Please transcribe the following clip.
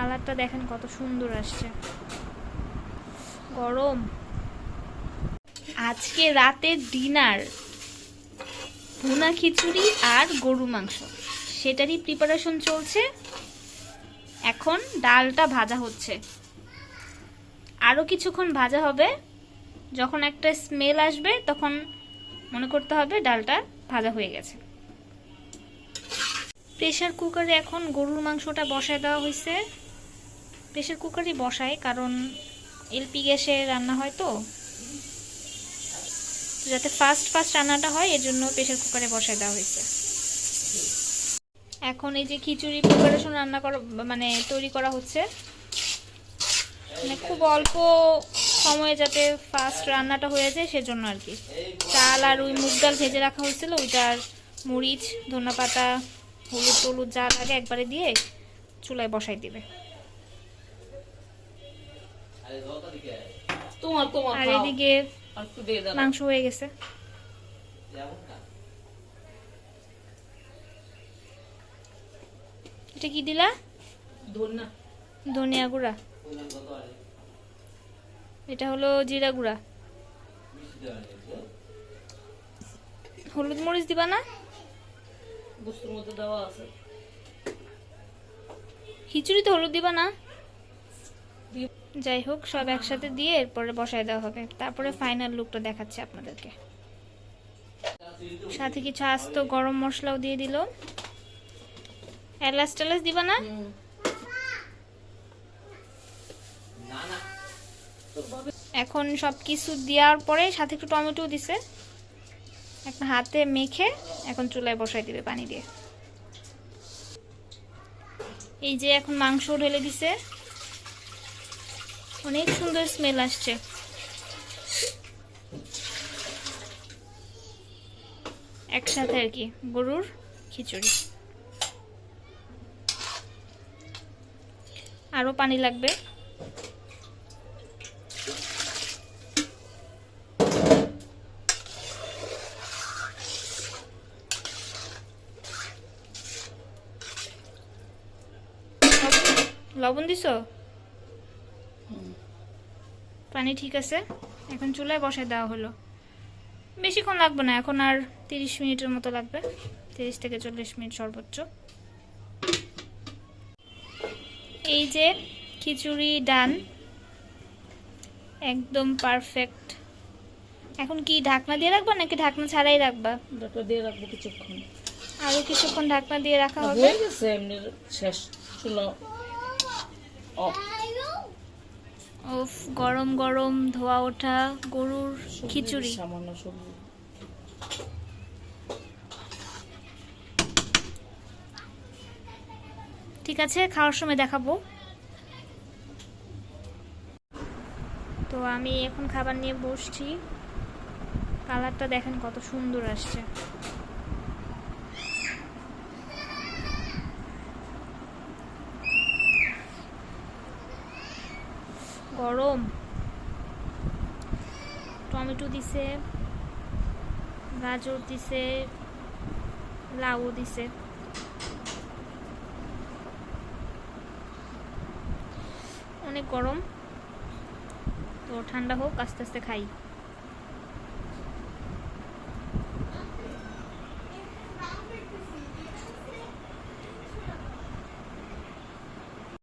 কালারটা দেখেন কত সুন্দর আসছে। গরম। আজকে রাতের ডিনার। ভুনা খিচুড়ি আর গরু মাংস। সেটারই প্রিপারেশন চলছে। এখন ডালটা ভাজা হচ্ছে। আরও কিছুক্ষণ ভাজা হবে। যখন একটা স্মেল আসবে, তখন মনে করতে হবে ডালটা ভাজা হয়ে গেছে। প্রেশার কুকারে এখন গরুর মাংসটা বসায় দেওয়া হয়েছে। প্রেশার কুকারই বসায়, কারণ এলপি গ্যাসে রান্না হয় তো। যাতে ফাস্ট ফাস্ট রান্নাটা হয়, এর জন্য প্রেশার কুকারে বসায় দেওয়া হয়েছে। এখন এই যে খিচুড়ি প্রিপারেশন রান্না করা মানে তৈরি করা হচ্ছে। মানে খুব অল্প সময়ে যাতে ফাস্ট রান্নাটা হয়ে যায়, সেজন্য আর কি। চাল আর ওই মুগ ডাল ভেজে রাখা হয়েছিল ওইটার মরিচ ধনে পাতা হলুদ টলুদ যা লাগে একবারে দিয়ে চুলায় বসাই দিবে। তোমার আর এদিকে মাংস হয়ে গেছে। এটা কি দিলা? ধনিয়া। গুঁড়া। এটা হলো জিরা গুঁড়া। হলুদ মরিচ দিবা না? খিচুড়ি খিচুড়িতে হলুদ দিবা না? যাই হোক, সব একসাথে দিয়ে এরপরে বসায় দেওয়া হবে। তারপরে ফাইনাল লুকটা দেখাচ্ছে আপনাদেরকে। সাথে কিছু আস্ত গরম মশলাও দিয়ে দিল। এলাচ টেলাচ দিবা না? এখন সব কিছু দেওয়ার পরে সাথে একটু টমেটো দিছে। এখন হাতে মেখে এখন চুলায় বসাই দিবে পানি দিয়ে। এই যে এখন মাংস ঢেলে দিছে। অনেক সুন্দর স্মেল আসছে। একসাথে আর কি গরুর খিচুড়ি। আরও পানি লাগবে। লবণ দিছো? পানি ঠিক আছে? এখন চুলায় বসায় দেওয়া হলো। বেশিক্ষণ লাগবে না এখন আর তিরিশ মিনিটের মতো লাগবে। তিরিশ থেকে চল্লিশ মিনিট সর্বোচ্চ। এই যে খিচুড়ি ডান একদম পারফেক্ট এখন কি ঢাকনা দিয়ে রাখবা নাকি ঢাকনা ছাড়াই রাখবা? ডাটা দিয়ে রাখব কিছুক্ষণ। আরও কিছুক্ষণ ঢাকনা দিয়ে রাখা হবে। হয়ে গেছে এমনি শেষ চুলো অফ উফ গরম গরম ধোয়া ওঠা গরুর খিচুড়ি। সামান্য সবজি। ঠিক আছে খাওয়ার সময় দেখাবো। তো আমি এখন খাবার নিয়ে বসছি। কালারটা দেখেন কত সুন্দর আসছে। গরম। টমেটো দিছে, গাজর দিছে, লাউ দিছে। অনেক গরম। তো ঠান্ডা হোক, আস্তে আস্তে খাই।